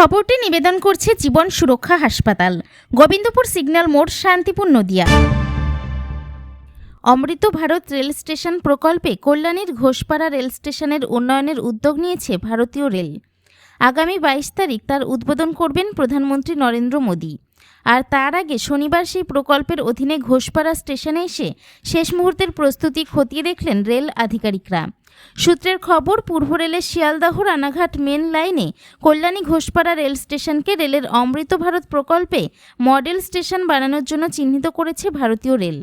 খবরটি নিবেদন করছে জীবন সুরক্ষা হাসপাতাল। গোবিন্দপুর সিগন্যাল মোড়, শান্তিপুর, নদিয়া। অমৃত ভারত রেল স্টেশন প্রকল্পে কল্যাণীর ঘোষপাড়া রেল স্টেশনের উন্নয়নের উদ্যোগ নিয়েছে ভারতীয় রেল। আগামী বাইশ তারিখ তার উদ্বোধন করবেন প্রধানমন্ত্রী নরেন্দ্র মোদী। আর তার আগে শনিবার সেই প্রকল্পের অধীনে ঘোষপাড়া স্টেশনে এসে শেষ মুহূর্তের প্রস্তুতি খতিয়ে দেখলেন রেল আধিকারিকরা। সূত্রের খবর, পূর্ব রেলের শিয়ালদাহ রানাঘাট মেন লাইনে কল্যাণী ঘোষপাড়া রেল স্টেশনকে রেলের অমৃত ভারত প্রকল্পে মডেল স্টেশন বানানোর জন্য চিহ্নিত করেছে ভারতীয় রেল।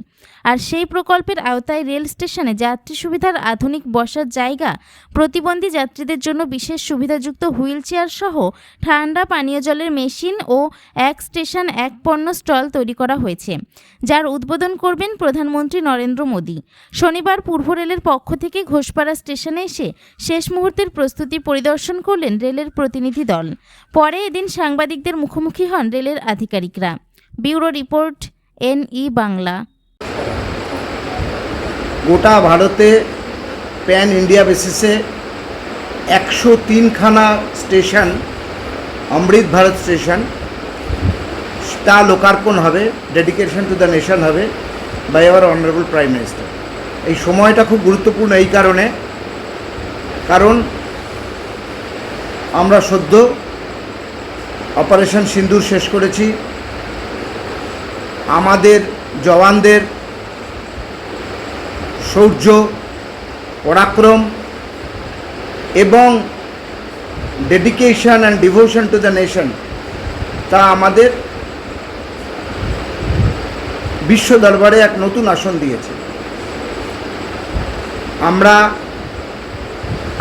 আর সেই প্রকল্পের আওতায় রেল স্টেশনে যাত্রী সুবিধার আধুনিক বসার জায়গা, প্রতিবন্ধী যাত্রীদের জন্য বিশেষ সুবিধাযুক্ত হুইল চেয়ার সহ ঠান্ডা পানীয় জলের মেশিন ও এক স্টেশন, এক পণ্য স্টল তৈরি করা হয়েছে, যার উদ্বোধন করবেন প্রধানমন্ত্রী নরেন্দ্র মোদী। শনিবার পূর্ব রেলের পক্ষ থেকে ঘোষপাড়া স্টেশনে এসে শেষ মুহূর্তের প্রস্তুতি পরিদর্শন করলেন রেলের প্রতিনিধি দল। পরে এদিন সাংবাদিকদের মুখোমুখি হন রেলের আধিকারিকরা। Bureau report N E Bangla. গোটা ভারতে প্যান ইন্ডিয়া বেসিসে একশো তিনখানা স্টেশন, অমৃত ভারত স্টেশন, তা লোকার্পণ হবে ডেডিকেশন টু দ্য নেশন হবে by our honourable prime minister এই সময়টা খুব গুরুত্বপূর্ণ এই কারণে কারণ আমরা সদ্য অপারেশন সিন্দুর শেষ করেছি। আমাদের জওয়ানদের শৌর্য, পরাক্রম এবং dedication and devotion to the nation তা আমাদের বিশ্ব দরবারে এক নতুন আসন দিয়েছে। আমরা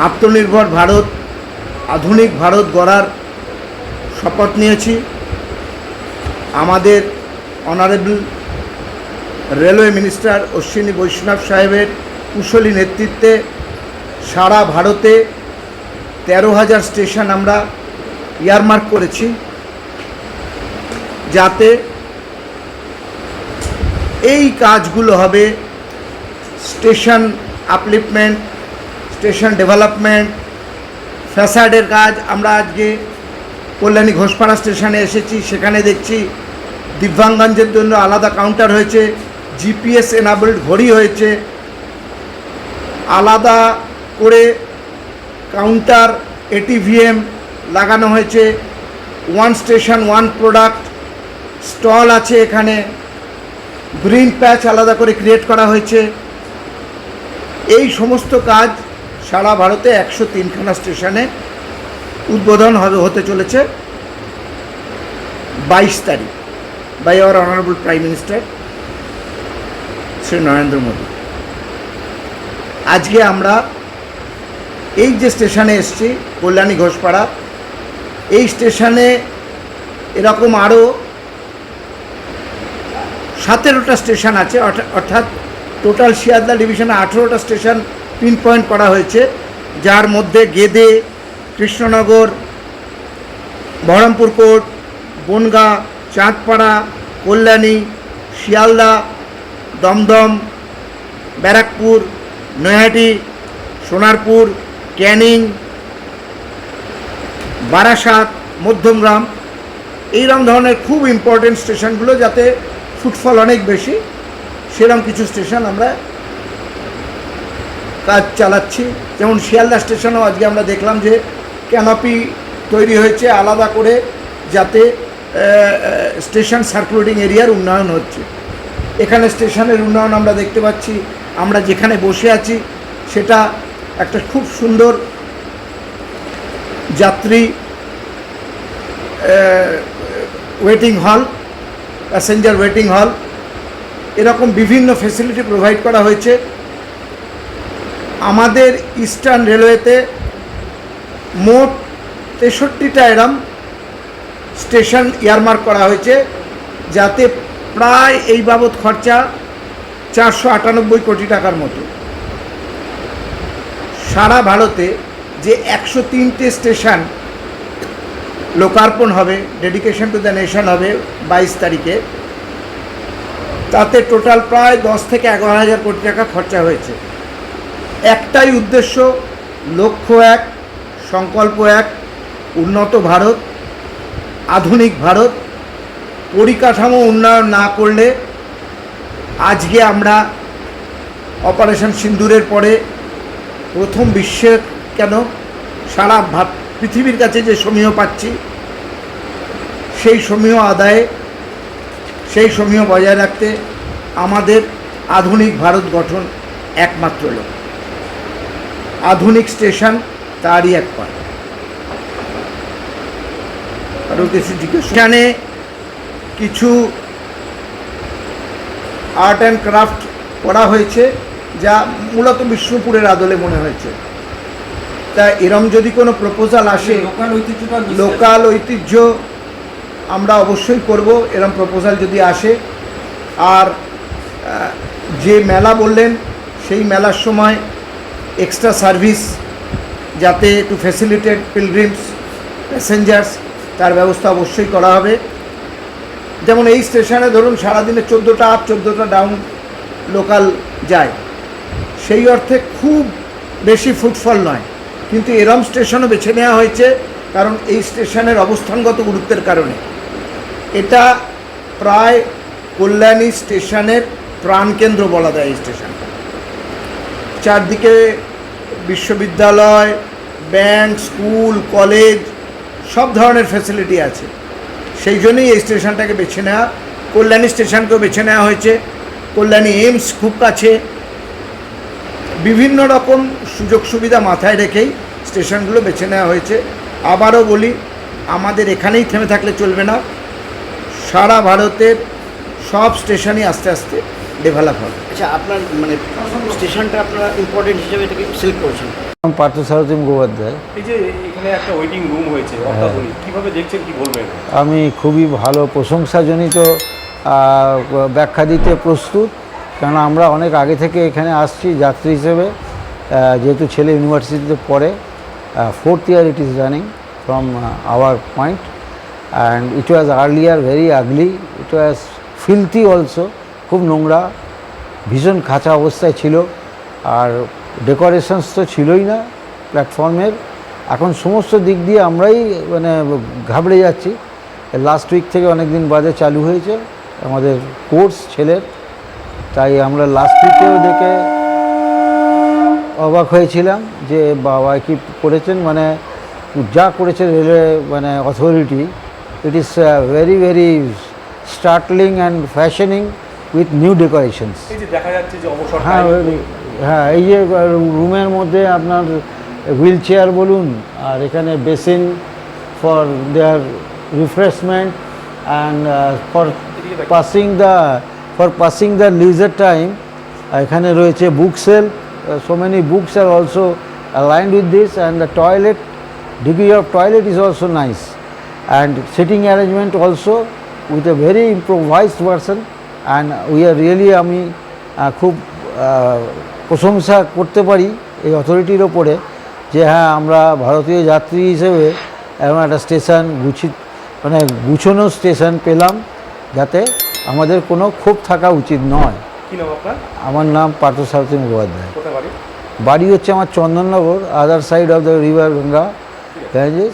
আত্মনির্ভর ভারত, আধুনিক ভারত গড়ার শপথ নিয়েছি। আমাদের অনারেবল রেলওয়ে মিনিস্টার অশ্বিনী বৈষ্ণব সাহেবের কুশলী নেতৃত্বে সারা ভারতে তেরো হাজার স্টেশন আমরা ইয়ারমার্ক করেছি যাতে এই কাজগুলো হবে স্টেশন আপলিফমেন্ট স্টেশন ডেভেলপমেন্ট, ফ্যাসাডের কাজ, আমরা আজকে কল্যাণী ঘোষপাড়া স্টেশনে এসেছি, সেখানে দেখছি দিব্যাঙ্গনদের জন্য আলাদা কাউন্টার হয়েছে জিপিএস এনাবলড ঘড়ি হয়েছে, আলাদা করে কাউন্টার এটিভিএম লাগানো হয়েছে one station one product stall আছে এখানে গ্রিন প্যাচ আলাদা করে ক্রিয়েট করা হয়েছে। এই সমস্ত কাজ সারা ভারতে একশো তিনখানা স্টেশনে উদ্বোধন হবে, হতে চলেছে বাইশ তারিখ by our honourable prime minister Shri Narendra Modi. আজকে আমরা এই যে স্টেশনে এসছি, কল্যাণী ঘোষপাড়া, এই স্টেশনে এরকম আরও সতেরোটা স্টেশন আছে, অর্থা- অর্থাৎ টোটাল শিয়ালদা ডিভিশনে আঠেরোটা স্টেশন পিন পয়েন্ট করা হয়েছে, যার মধ্যে গেদে, কৃষ্ণনগর, বহরমপুর কোর্ট, বনগাঁ, চাঁদপাড়া, কল্যাণী, শিয়ালদা, দমদম, ব্যারাকপুর, নৈহাটি, সোনারপুর, ক্যানিং, বারাসাত, মধ্যমগ্রাম। এইরকম ধরনের খুব ইম্পর্টেন্ট স্টেশনগুলো যাতে ফুটফল অনেক বেশি, সেরকম কিছু স্টেশন আমরা কাজ চালাচ্ছি। যেমন শিয়ালদা স্টেশনেও আজকে আমরা দেখলাম যে ক্যানপি তৈরি হয়েছে আলাদা করে যাতে স্টেশন সার্কুলেটিং এরিয়ার উন্নয়ন হচ্ছে। এখানে স্টেশনের উন্নয়ন আমরা দেখতে পাচ্ছি। আমরা যেখানে বসে আছি, সেটা একটা খুব সুন্দর যাত্রী ওয়েটিং হল, প্যাসেঞ্জার ওয়েটিং হল। এরকম বিভিন্ন ফেসিলিটি প্রোভাইড করা হয়েছে। আমাদের ইস্টার্ন রেলওয়েতে মোট তেষট্টিটা এরম স্টেশন ইয়ারমার্ক করা হয়েছে, যাতে প্রায় এই বাবদ খরচা চারশো আটানব্বই কোটি টাকার মতো। সারা ভারতে যে একশো তিনটে স্টেশন লোকার্পণ হবে, ডেডিকেশন টু দ্য নেশন হবে বাইশ তারিখে, তাতে টোটাল প্রায় দশ থেকে এগারো হাজার কোটি টাকা খরচা হয়েছে। একটাই উদ্দেশ্য, লক্ষ্য এক, সংকল্প এক, উন্নত ভারত, আধুনিক ভারত। পরিকাঠামো উন্নয়ন না করলে আজকে আমরা অপারেশন সিন্দুরের পরে প্রথম বিশ্বের কেন সারা পৃথিবীর কাছে যে সমীহ পাচ্ছি, সেই সমীহ আদায়ে, সেই সমীহ বজায় রাখতে আমাদের আধুনিক ভারত গঠন একমাত্র লোক আধুনিক স্টেশন তারই এক পার্ট আরও কিছু জিজ্ঞেস এখানে কিছু আর্ট অ্যান্ড ক্রাফট করা হয়েছে যা মূলত বিষ্ণুপুরের আদলে মনে হয়েছে। তা এরম যদি কোনো প্রপোজাল আসে লোকাল ঐতিহ্যটা লোকাল ঐতিহ্য আমরা অবশ্যই করব এরম প্রপোজাল যদি আসে। আর যে মেলা বললেন সেই মেলার সময় এক্সট্রা সার্ভিস যাতে টু ফ্যাসিলিটেট পিলগ্রিমস প্যাসেঞ্জার্স তার ব্যবস্থা অবশ্যই করা হবে। যেমন এই স্টেশনে ধরুন সারাদিনে চোদ্দোটা আপ চোদ্দোটা ডাউন লোকাল যায়। সেই অর্থে খুব বেশি ফুটফল নয়। কিন্তু এরম স্টেশনও বেছে নেওয়া হয়েছে কারণ এই স্টেশনের অবস্থানগত গুরুত্বের কারণে। এটা প্রায় কল্যাণী স্টেশনের প্রাণকেন্দ্র বলা যায় এই স্টেশনটা। চারদিকে বিশ্ববিদ্যালয়, ব্যাংক, স্কুল, কলেজ, সব ধরনের ফ্যাসিলিটি আছে। সেই জন্যই এই স্টেশনটাকে বেছে নেওয়া। কল্যাণী স্টেশনকেও বেছে নেওয়া হয়েছে। কল্যাণী এইমস খুব কাছে। বিভিন্ন রকম সুযোগ সুবিধা মাথায় রেখেই স্টেশনগুলো বেছে নেওয়া হয়েছে। আবারও বলি, আমাদের এখানেই থেমে থাকলে চলবে না। সারা ভারতের সব স্টেশনই আস্তে আস্তে ডেভেলপ হবে আচ্ছা আপনার মানে স্টেশনটা আপনারা ইম্পর্টেন্ট হিসেবে এটাকে সিলেক্ট করেছেন। পার্থসারথী মুখোপাধ্যায়। এই যে এখানে একটা ওয়েটিং রুম হয়েছে অত্যাধুনিক কীভাবে দেখছেন কি বলবেন? আমি খুবই ভালো প্রশংসাজনিত ব্যাখ্যা দিতে প্রস্তুত কারণ আমরা অনেক আগে থেকে এখানে আসছি যাত্রী হিসেবে যেহেতু ছেলে ইউনিভার্সিটিতে পড়ে fourth year it is running from our point and it was earlier very ugly it was filthy also খুব নোংরা, ভীষণ খাঁচা অবস্থায় ছিল আর ডেকোরেশনস তো ছিলই না প্ল্যাটফর্মের। এখন সমস্ত দিক দিয়ে আমরাই মানে ঘাবড়ে যাচ্ছি। লাস্ট উইক থেকে অনেক দিন বাদে চালু হয়েছে আমাদের কোর্স ছেলের, তাই আমরা লাস্ট উইকেও দেখে অবাক হয়েছিলাম যে বাবা কি করেছেন মানে যা করেছে রেলওয়ে মানে authority it is very very startling and fashioning with new decorations এই যে দেখা যাচ্ছে যে অবসর হ্যাঁ হ্যাঁ এই যে রুমের মধ্যে আপনার হুইল চেয়ার বলুন আর এখানে basin for their refreshment and for passing the for passing the leisure time এখানে রয়েছে book sale so many books R also aligned with this and the toilet degree of toilet is also nice and sitting arrangement also with a very improvised version. And we are really আমি খুব প্রশংসা করতে পারি এই অথরিটির ওপরে যে হ্যাঁ আমরা ভারতীয় যাত্রী হিসেবে এমন একটা স্টেশন গুছি মানে গুছানো স্টেশন পেলাম যাতে আমাদের কোনো ক্ষোভ থাকা উচিত নয়। নাম আমার নাম পার্থসারথী মুখোপাধ্যায়। বাড়ি? হচ্ছে আমার Chandannagar other side of the river Ganga garages